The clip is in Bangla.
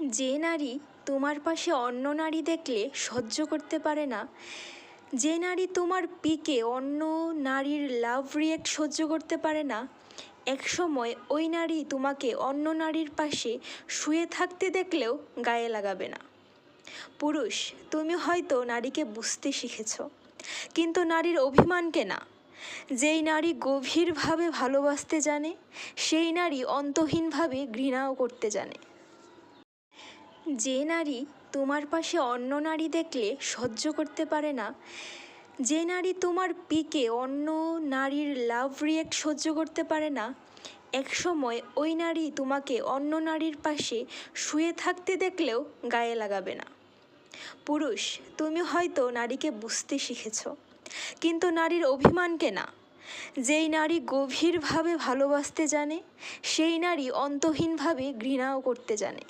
যে নারী তোমার পাশে অন্য নারী দেখলে সহ্য করতে পারে না, যে নারী তোমার পিকে অন্য নারীর লাভ রিয়েক্ট সহ্য করতে পারে না, একসময় ওই নারী তোমাকে অন্য নারীর পাশে শুয়ে থাকতে দেখলেও গায়ে লাগাবে না। পুরুষ, তুমি হয়তো নারীকে বুঝতে শিখেছ, কিন্তু নারীর অভিমানকে না? যেই নারী গভীরভাবে ভালোবাসতে জানে, সেই নারী অন্তহীনভাবে ঘৃণাও করতে জানে। যে নারী তোমার পাশে অন্য নারী দেখলে সহ্য করতে পারে না, যে নারী তোমার পিকে অন্য নারীর লাভ রিয়েক্ট সহ্য করতে পারে না, একসময় ওই নারী তোমাকে অন্য নারীর পাশে শুয়ে থাকতে দেখলেও গায়ে লাগাবে না। পুরুষ, তুমি হয়তো নারীকে বুঝতে শিখেছ, কিন্তু নারীর অভিমানকে না? যেই নারী গভীরভাবে ভালোবাসতে জানে, সেই নারী অন্তহীনভাবে ঘৃণাও করতে জানে।